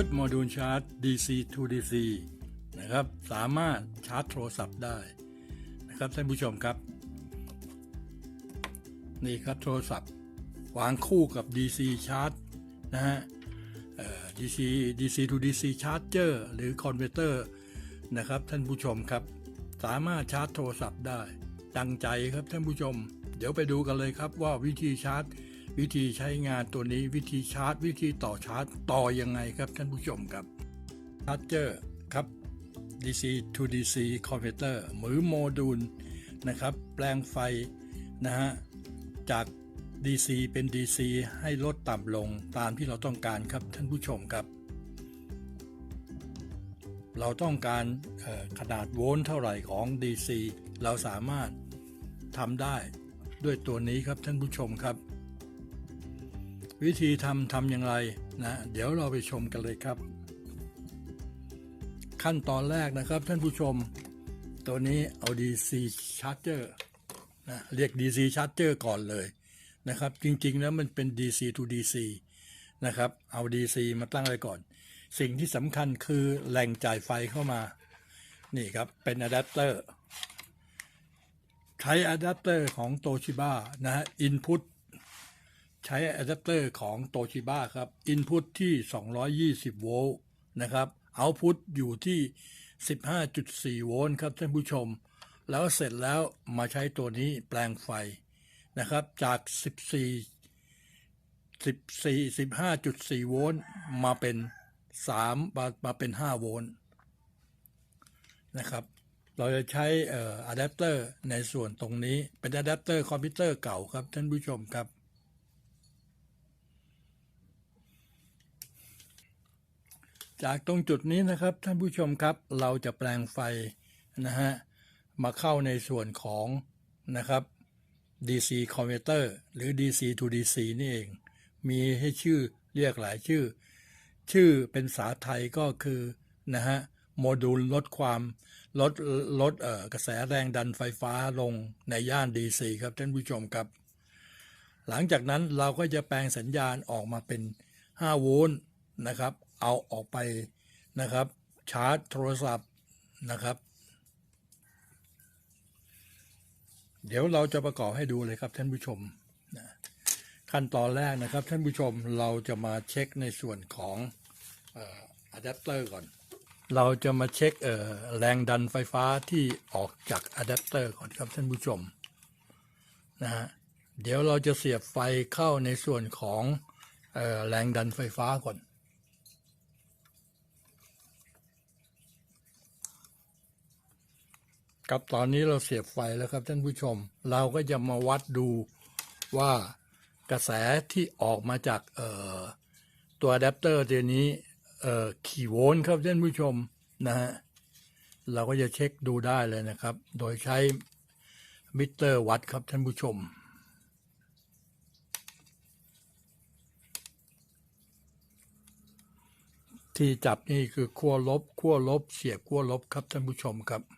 ชุดโมดูลชาร์จ DC to DC นะครับ สามารถชาร์จโทรศัพท์ได้นะครับท่านผู้ชมครับ นี่ครับโทรศัพท์วางคู่กับ DC ชาร์จนะฮะ DC DC to DC charger หรือ converter นะครับท่านผู้ชมครับ สามารถชาร์จโทรศัพท์ได้ ดังใจครับท่านผู้ชม เดี๋ยวไปดูกันเลยครับว่าวิธีชาร์จ วิธีใช้งานตัวนี้วิธีชาร์จ วิธีต่อชาร์จ ต่อยังไงครับท่านผู้ชมครับชาร์จเจอร์ครับ DC to DC converter หรือโมดูลนะครับ แปลงไฟนะฮะจาก DC เป็น DC ให้ลดต่ำลงตามที่เราต้องการครับท่านผู้ชมครับ เราต้องการขนาดโวลต์เท่าไหร่ของ DC เราสามารถทำได้ด้วยตัวนี้ครับท่านผู้ชมครับ วิธีทำทำอย่างไรนะเดี๋ยวเราไปชมกันเลยครับ ขั้นตอนแรกนะครับท่านผู้ชม ตัวนี้เอา DC charger นะเรียก DC charger ก่อนเลยนะครับ จริงๆแล้วมันเป็น DC to DC นะครับเอา DC มาตั้งไว้ก่อน สิ่งที่สำคัญคือแหล่งจ่ายไฟเข้ามา นี่ครับเป็นอะแดปเตอร์ใช้อะแดปเตอร์ของโตชิบ้านะฮะอินพุต ใช้อะแดปเตอร์ของโตชิบ้าครับอินพุตที่ 220 โวลต์นะครับเอาพุตอยู่ที่ 15.4 โวลต์ครับท่านผู้ชม แล้วเสร็จแล้วมาใช้ตัวนี้แปลงไฟนะครับจาก 14 14 15.4 โวลต์มาเป็น 3 มามาเป็น 5 โวลต์นะครับเราจะใช้เอ่ออะแดปเตอร์ในส่วนตรงนี้เป็นอะแดปเตอร์คอมพิวเตอร์เก่าครับท่านผู้ชมครับ จากตรงจุดนี้นะครับท่านผู้ชมครับเราจะแปลงไฟนะฮะมาเข้าในส่วนของนะครับ DC converter หรือ DC to DC นี่เอง มีให้ชื่อเรียกหลายชื่อ ชื่อเป็นภาษาไทยก็คือนะฮะโมดูลลดความลดลดเอ่อกระแสแรงดันไฟฟ้าลงในย่าน DC ครับท่านผู้ชมครับ หลังจากนั้นเราก็จะแปลงสัญญาณออกมาเป็น 5 โวลต์นะครับ เอาออกไปนะครับ ชาร์จโทรศัพท์นะครับ เดี๋ยวเราจะประกอบให้ดูเลยครับท่านผู้ชมนะขั้นตอนแรกนะครับท่านผู้ชมเราจะมาเช็คในส่วนของอะแดปเตอร์ก่อน เราจะมาเช็คแรงดันไฟฟ้าที่ออกจากอะแดปเตอร์ก่อนครับท่านผู้ชมนะฮะเดี๋ยวเราจะเสียบไฟเข้าในส่วนของอแรงดันไฟฟ้าก่อน ครับตอนนี้เราเสียบไฟแล้วครับท่านผู้ชม เราก็จะมาวัดดูว่ากระแสที่ออกมาจากเอ่อตัวอะแดปเตอร์ตัวนี้เอ่อกี่โวลต์ครับท่านผู้ชมนะฮะเราก็จะเช็คดูได้เลยนะครับ โดยใช้มิเตอร์วัดครับท่านผู้ชมที่จับนี่คือขั้วลบขั้วลบเสียบขั้วลบครับท่านผู้ชมครับ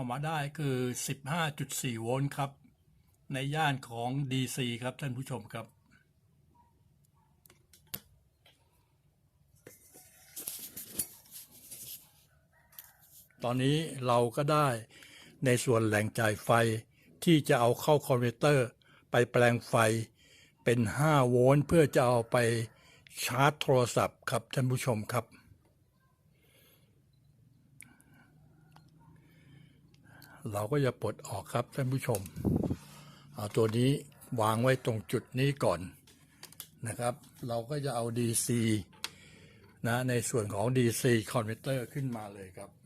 ออกมาได้คือ 15.4 โวลต์ครับ ในย่านของ DC ครับท่านผู้ชมครับ ตอนนี้เราก็ได้ในส่วนแหล่งจ่ายไฟที่จะเอาเข้าคอนเวเตอร์ไปแปลงไฟเป็น 5 โวลต์เพื่อจะเอาไปชาร์จโทรศัพท์ครับท่านผู้ชมครับ เราก็จะปลดออกครับท่านผู้ชม เอาตัวนี้วางไว้ตรงจุดนี้ก่อนนะครับ เราก็จะเอา DC นะในส่วนของ DC converter ขึ้นมาเลยครับ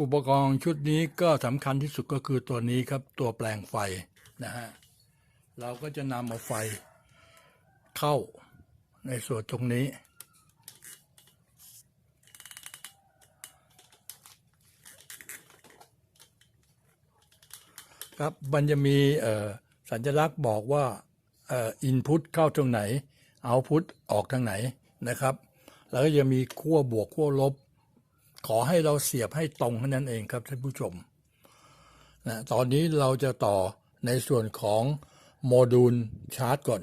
อุปกรณ์ชุดนี้ก็สำคัญที่สุดก็คือตัวนี้ครับตัวแปลงไฟนะฮะเราก็จะนำเอาไฟเข้าในส่วนตรงนี้ ครับมันจะมีสัญลักษณ์บอกว่าอินพุตเข้าตรงไหนเอาพุตออกทางไหนนะครับ แล้วก็จะมีขั้วบวกขั้วลบ ขอให้เราเสียบให้ตรงเท่านั้นเองครับท่านผู้ชมนะตอนนี้เราจะต่อในส่วนของโมดูลชาร์จก่อน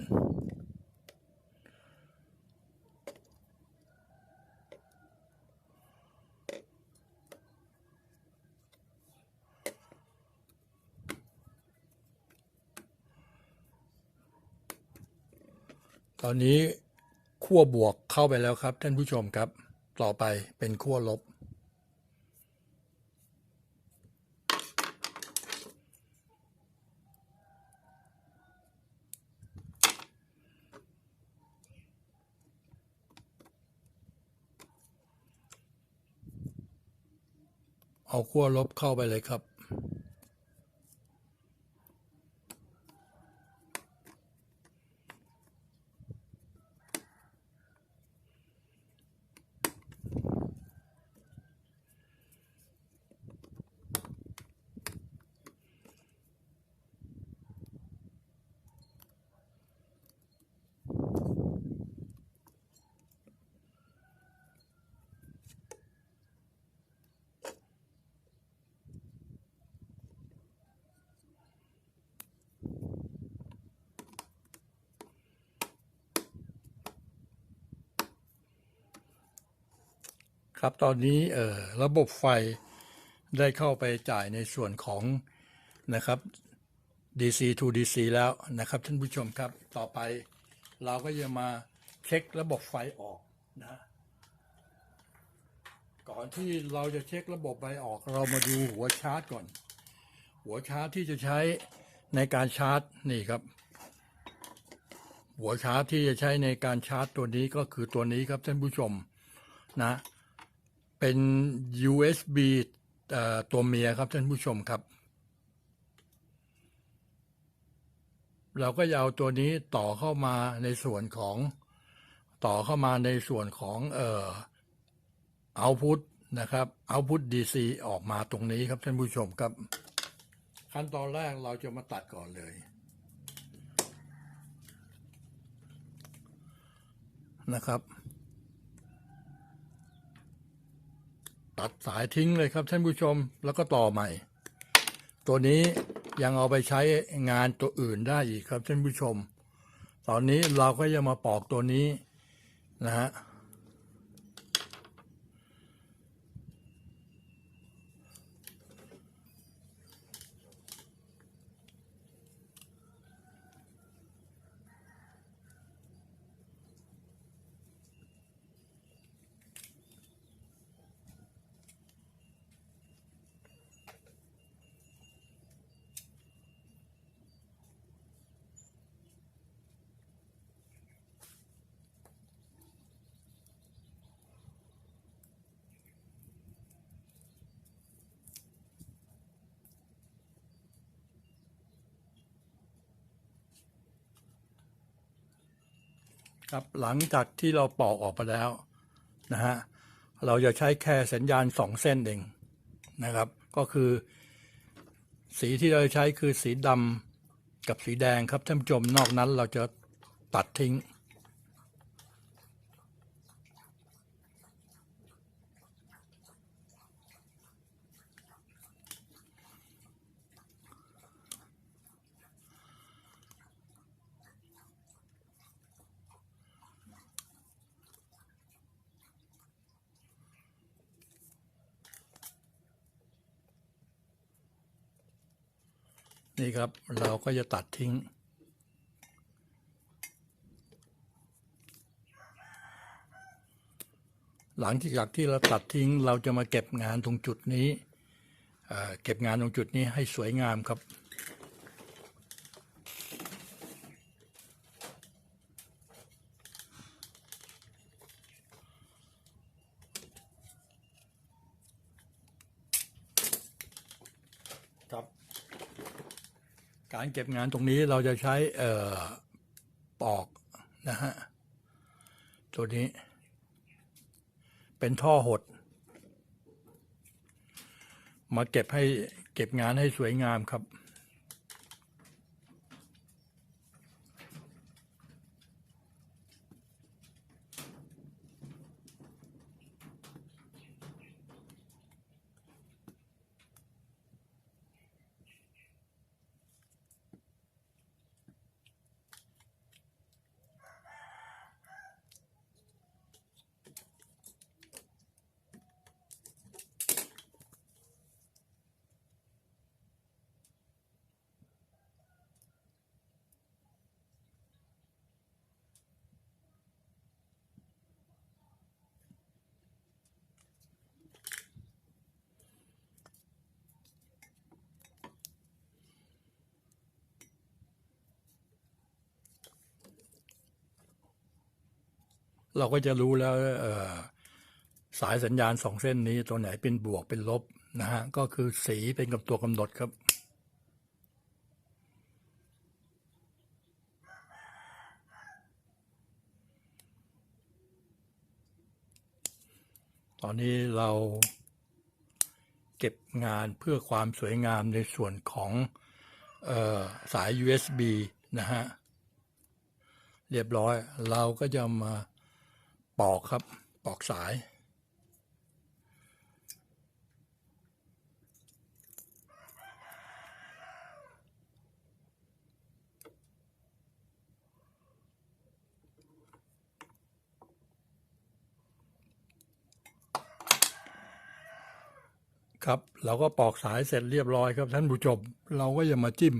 ตอนนี้ขั้วบวกเข้าไปแล้วครับท่านผู้ชมครับ ต่อไปเป็นขั้วลบ ขั้วลบเข้าไปเลยครับ ครับ ตอนนี้เอ่อระบบไฟได้เข้าไปจ่ายในส่วนของนะครับ DC to DC แล้วนะครับท่านผู้ชมครับต่อไปเราก็จะมาเช็คระบบไฟออกนะก่อนที่เราจะเช็คระบบไฟออก เรามาดูหัวชาร์จก่อน หัวชาร์จที่จะใช้ในการชาร์จนี่ครับ หัวชาร์จที่จะใช้ในการชาร์จตัวนี้ก็คือตัวนี้ครับท่านผู้ชมนะ เป็น USB ตัวเมียครับท่านผู้ชมครับ เราก็จะเอาตัวนี้ต่อเข้ามาในส่วนของต่อเข้ามาในส่วนของเอ่อเอาพุทนะครับเอาพุท DC ออกมาตรงนี้ครับท่านผู้ชมครับ ขั้นตอนแรกเราจะมาตัดก่อนเลยนะครับ ตัดสายทิ้งเลยครับท่านผู้ชมแล้วก็ต่อใหม่ ตัวนี้ยังเอาไปใช้งานตัวอื่นได้อีกครับท่านผู้ชม ตอนนี้เราก็จะมาปอกตัวนี้นะฮะ ครับหลังจากที่เราปอกออกไปแล้วนะฮะเราจะใช้แค่สัญญาณสองเส้นเองนะครับ ก็คือ สีที่เราใช้คือสีดำกับสีแดงครับท่านผู้ชมนอกนั้นเราจะตัดทิ้ง นี่ครับเราก็จะตัดทิ้ง หลังจากที่เราตัดทิ้งเราจะมาเก็บงานตรงจุดนี้เเก็บงานตรงจุดนี้ให้สวยงามครับ การเก็บงานตรงนี้เราจะใช้ปอกนะฮะตัวนี้ เป็นท่อหด มาเก็บให้เก็บงานให้สวยงามครับ เราก็จะรู้แล้วสายสัญญาณสองเส้นนี้ตัวไหนเป็นบวกเป็นลบนะฮะก็คือสีเป็นกับตัวกำหนดครับ ตอนนี้เราเก็บงานเพื่อความสวยงามในส่วนของออสาย USB นะฮะ เรียบร้อยเราก็จะมา ปอกครับ ปอกสาย ครับ เราก็ปอกสายเสร็จเรียบร้อยครับ ท่านผู้ชม เราก็จะมาจิ้ม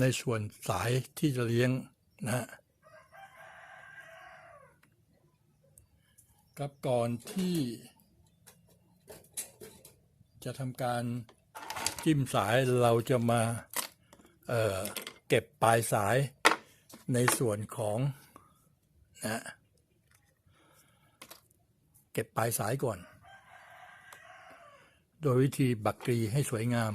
ในส่วนสายที่จะเลี้ยงนะฮะ ครับก่อนที่จะทำการจิ้มสายเราจะมาเเก็บปลายสายในส่วนของนะเก็บปลายสายก่อน โดยวิธีบักกรีให้สวยงาม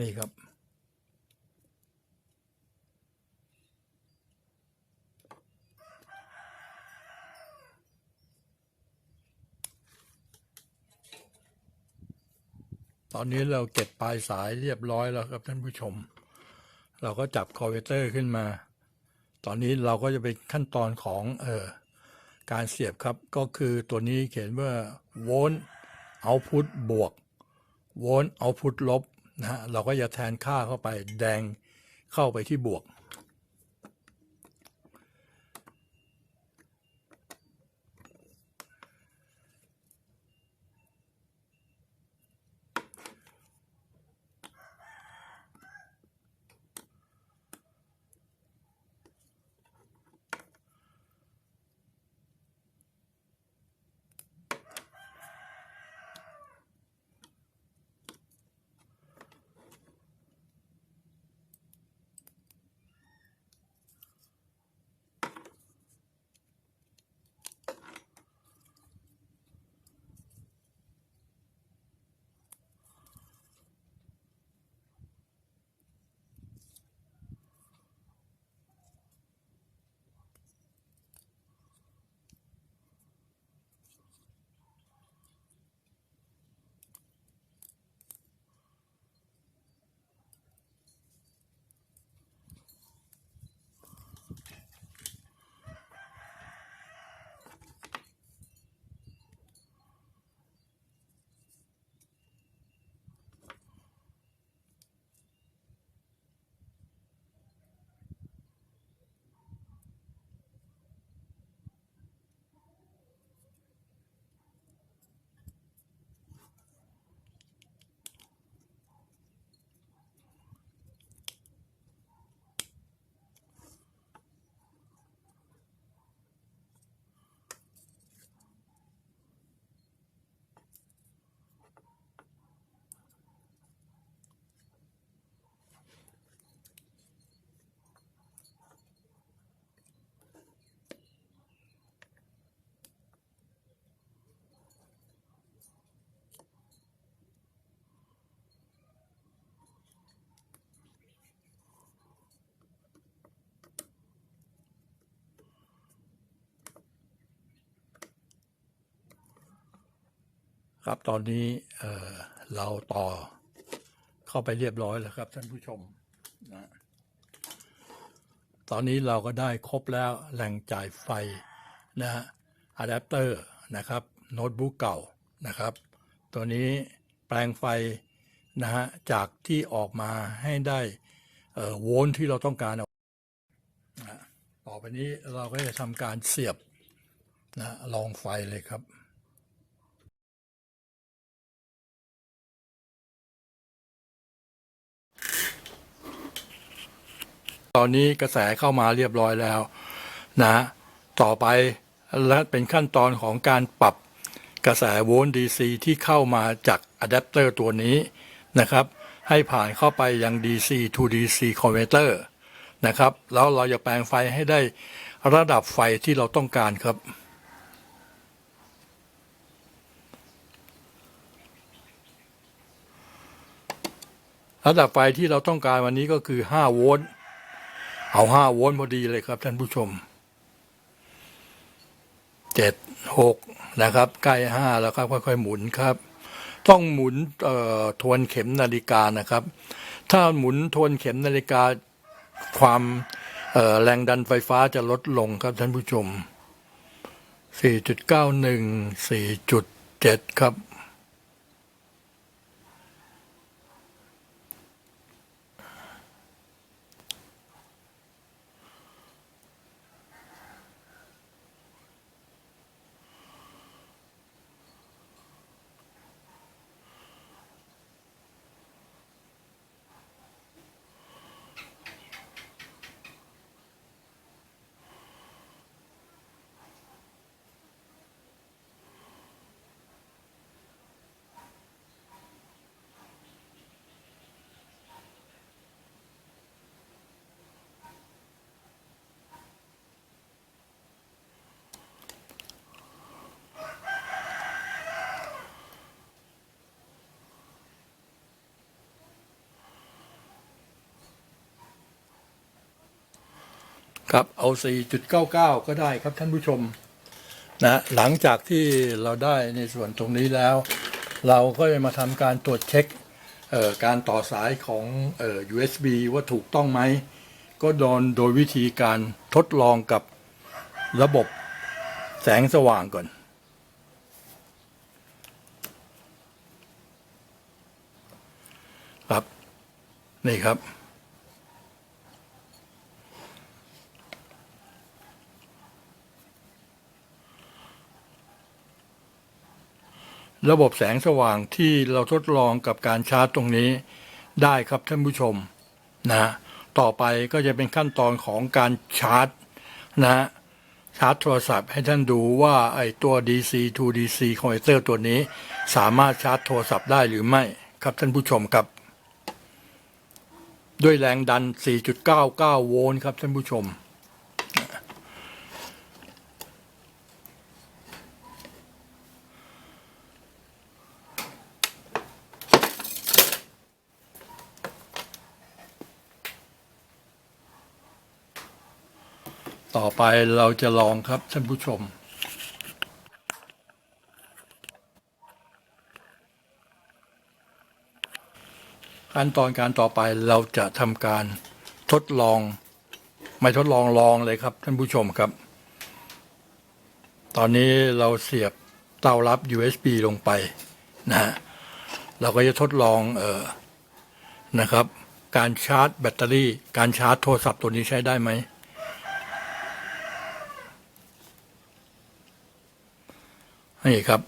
นี่ครับ ตอนนี้เราเก็บปลายสายเรียบร้อยแล้วครับท่านผู้ชม เราก็จับคอเวเตอร์ขึ้นมา ตอนนี้เราก็จะเป็นขั้นตอนของเออการเสียบครับก็คือตัวนี้เขียนว่าโวลต์เอาพุทบวกโวลต์เอาพุทลบ นะฮะเราก็จะแทนค่าเข้าไปแดงเข้าไปที่บวก ครับตอนนี้เเราต่อเข้าไปเรียบร้อยแล้วครับท่านผู้ชมนะตอนนี้เราก็ได้ครบแล้วแหล่งจ่ายไฟนะฮะอะแดปเตอร์นะครับโน้ตบุ๊กเก่านะครับ ตัวนี้แปลงไฟนะฮะจากที่ออกมาให้ได้โวลต์ที่เราต้องการเอาต่อไปนี้เราก็จะทำการเสียบนะลองไฟเลยครับ ตอนนี้กระแสเข้ามาเรียบร้อยแล้วนะต่อไปและเป็นขั้นตอนของการปรับกระแสโวลต์ DC ที่เข้ามาจากอะแดปเตอร์ตัวนี้นะครับ ให้ผ่านเข้าไปยัง DC to DC converter นะครับ แล้วเราจะแปลงไฟให้ได้ระดับไฟที่เราต้องการครับ ระดับไฟที่เราต้องการวันนี้ก็คือ 5 โวลต์ เอา5โวลต์พอดีเลยครับท่านผู้ชม7 6นะครับใกล้5แล้วครับค่อยๆหมุนครับ ต้องหมุนเอ่อทวนเข็มนาฬิกานะครับ ถ้าหมุนทวนเข็มนาฬิกาความแรงดันไฟฟ้าจะลดลงครับท่านผู้ชม 4.91 4.7 ครับ ครับเอา 4.99 ก็ได้ครับท่านผู้ชมนะหลังจากที่เราได้ในส่วนตรงนี้แล้ว เราก็จะมาทำการตรวจเช็คการต่อสายของออ USB ว่าถูกต้องไหม ก็โดนโดยวิธีการทดลองกับระบบแสงสว่างก่อน ครับ นี่ครับ ระบบแสงสว่างที่เราทดลองกับการชาร์จตรงนี้ได้ครับท่านผู้ชมนะต่อไปก็จะเป็นขั้นตอนของการชาร์จนะชาร์จโทรศัพท์ให้ท่านดูว่าไอ้ตัว DC to DC converter ตัวนี้ สามารถชาร์จโทรศัพท์ได้หรือไม่ครับท่านผู้ชมครับ ด้วยแรงดัน 4.99 โวลต์ครับท่านผู้ชม ต่อไปเราจะลองครับท่านผู้ชม ขั้นตอนการต่อไปเราจะทำการทดลอง ไม่ทดลองลองเลยครับท่านผู้ชมครับ ตอนนี้เราเสียบเต้ารับ USB ลงไปนะฮะเราก็จะทดลองเออนะครับ การชาร์จแบตเตอรี่ การชาร์จโทรศัพท์ตัวนี้ใช้ได้ไหม นี่ครับ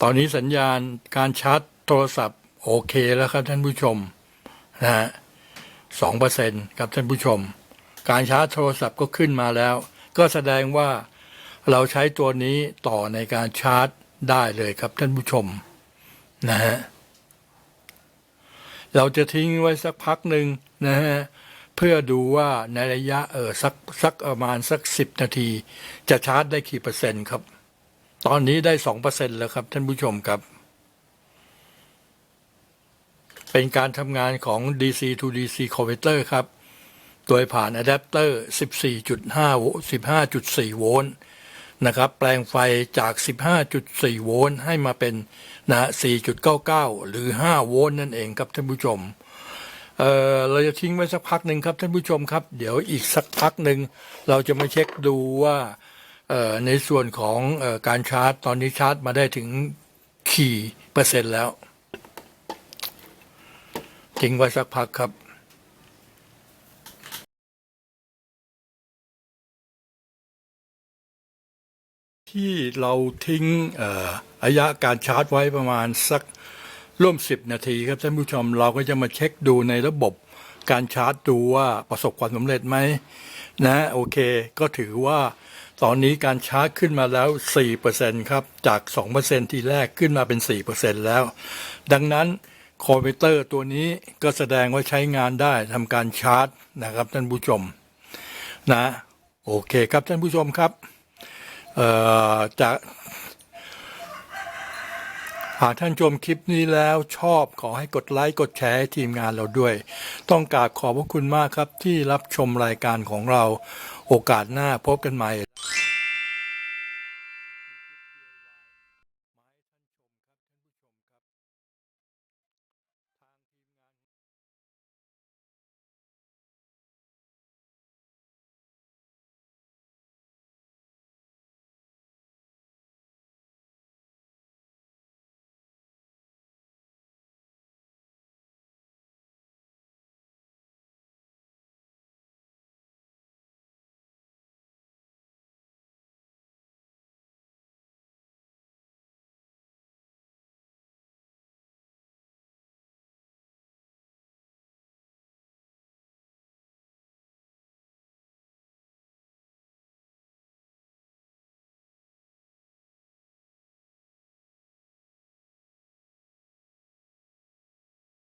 ตอนนี้สัญญาณการชาร์จโทรศัพท์ โอเคแล้วครับท่านผู้ชมนะฮะสองเปอร์เซ็นครับท่านผู้ชม การชาร์จโทรศัพท์ก็ขึ้นมาแล้ว ก็แสดงว่าเราใช้ตัวนี้ต่อในการชาร์จได้เลยครับท่านผู้ชมนะฮะเราจะทิ้งไว้สักพักหนึ่งนะฮะเพื่อดูว่าในระยะเออสักสักประมาณสักสิบนาที จะชาร์จได้กี่เปอร์เซ็นต์ครับ ตอนนี้ได้สองเปอร์เซ็นแล้วครับ ท่านผู้ชมครับ เป็นการทำงานของ DC to DC converter ครับ โดยผ่านอะแดปเตอร์ 14.5โวลต์15.4 โวลต์นะครับ แปลงไฟจาก 15.4 โวลต์ให้มาเป็นนะ 4.99 หรือ 5 โวลต์นั่นเองครับท่านผู้ชมเเราจะทิ้งไว้สักพักหนึ่งครับท่านผู้ชมครับ เดี๋ยวอีกสักพักหนึ่งเราจะมาเช็คดูว่า ในส่วนของอการชาร์จ ตอนนี้ชาร์จมาได้ถึงขี่เปอร์เซ็นต์แล้วทิ้งไว้สักพักครับที่เราทิ้งอ่อระยะการชาร์จไว้ประมาณสักร่วม 10 นาทีครับท่านผู้ชมเราก็จะมาเช็คดูในระบบการชาร์จดูว่าประสบความสำเร็จไหมนะโอเค ก็ถือว่า ตอนนี้การชาร์จขึ้นมาแล้ว 4%ครับ จาก 2%ที่แรกขึ้นมาเป็น 4%แล้ว ดังนั้นคอมพิวเตอร์ตัวนี้ก็แสดงว่าใช้งานได้ทำการชาร์จนะครับท่านผู้ชมนะโอเคครับท่านผู้ชมครับจะหากท่านชมคลิปนี้แล้วชอบขอให้กดไลค์กดแชร์ให้ทีมงานเราด้วย ต้องกราบขอบพระคุณมากครับที่รับชมรายการของเรา โอกาสหน้าพบกันใหม่